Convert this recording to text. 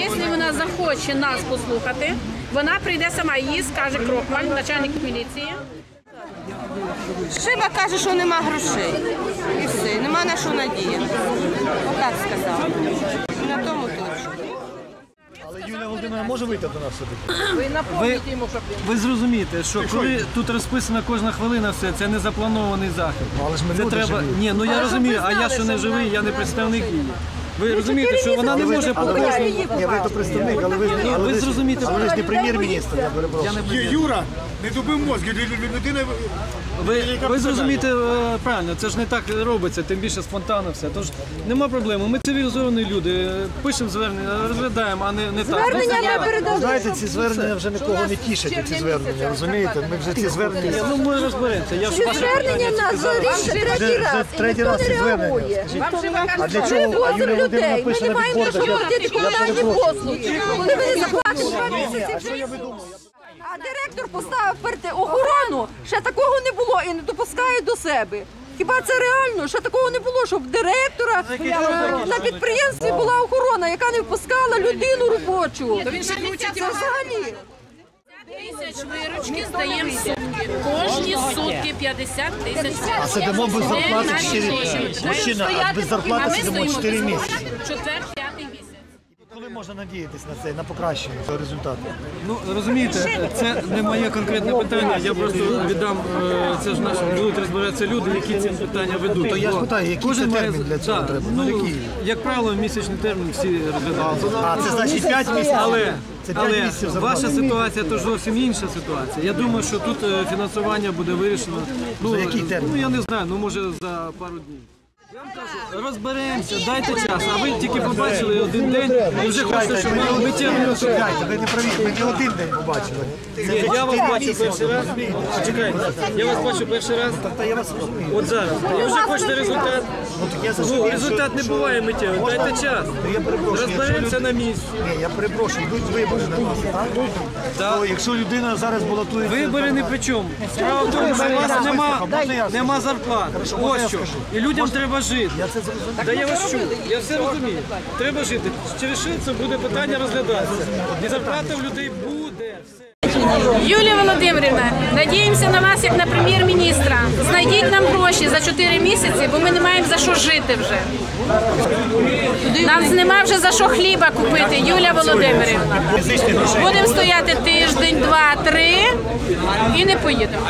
Якщо вона захоче нас послухати, вона прийде сама, їй скаже Крохмаль, начальник міліції. Шиба каже, що нема грошей. І все, нема на що надіяти. Отак сказав. На тому точно. Але Юлія Володимирівна може вийти до нас все-таки? Ви, ви зрозумієте, що коли тут розписана кожна хвилина, все це не запланований захід. але ж ми це люди треба. живі. Ні, ну я розумію, а я що не живий, я не представник її. Ви розумієте, що вона не може по кожному. ні, ви то представник, але ви, але ви ви, ж- зрозумієте але ви ж не прем'єр-міністр, я перепрошую. Юра, не дуби мозги, лю- лю- людина Ви, ви зрозумієте е, правильно, це ж не так робиться, тим більше спонтанно все. Тож нема проблеми. Ми цивілізовані люди, пишемо звернення, розглядаємо, а не, не так. Ви Знаєте, ці звернення вже нікого не тішать, ці звернення, розумієте? Ми вже ці звернення... Ну ми розберемося. Я ж ваше Звернення питання на тільки задав. зоріше третій раз, і третій ніхто раз не ці звернення. реагує. А для Ми чого? А возимо Юлія Володимирівна людей, ми пише не на маємо що платити я комунальні послуги. Коли ви не заплатите два місяці. А директор поставив перед охорону, ще такого не було і не допускає до себе. Хіба це реально? Ще такого не було, щоб директора на підприємстві була охорона, яка не впускала людину робочу. То він ще взагалі. тисяч виручки здаємо сутки. Кожні сутки 50 тисяч А сидимо без зарплати 4 Мужчина, а без зарплати сидимо 4 місяці. Можна надіятися на це, на покращення цього результату? Ну розумієте, це не моє конкретне питання. Я просто віддам е, це ж наші будуть розбиратися люди, які ці питання ведуть. То я ж питаю, який кожен це термін для цього треба? Ну, Ну, як правило, місячний термін всі розглядають. А, це значить 5 місяців? Але, Це 5 але ваша ситуація то зовсім інша ситуація. Я думаю, що тут е, фінансування буде вирішено. Ну, За який термін? Ну я не знаю, ну може за пару днів. Я вам кажу, розберемося, дайте час. А ви тільки побачили один день і вже хочете, щоб ми миттєво Чекайте, ви не праві, ви не один день побачили. ні, я вас бачу перший раз. Почекайте, я вас бачу перший раз. Та я вас розумію. От зараз. І вже хочете результат. Ну, так я за Ну, результат не що- буває миттєво. Можна- Дайте час. Ну, я перепрошую, Розберемося на місці. Ні, я перепрошую, йдуть вибори на нас, так? Так. То якщо людина зараз балотується... Вибори не при чому. Справа в тому, що у вас нема, нема зарплат. Ось що. І людям треба жити. Я це зрозумів. Да я вас чую, я все розумію. Треба жити. Через що це буде питання розглядатися. І зарплата в людей буде. Юлія Володимирівна, надіємося на вас як на прем'єр-міністра. Знайдіть нам гроші за 4 місяці, бо ми не маємо за що жити вже. Нам нема вже за що хліба купити, Юлія Володимирівна. Будемо стояти тиждень, два, три і не поїдемо.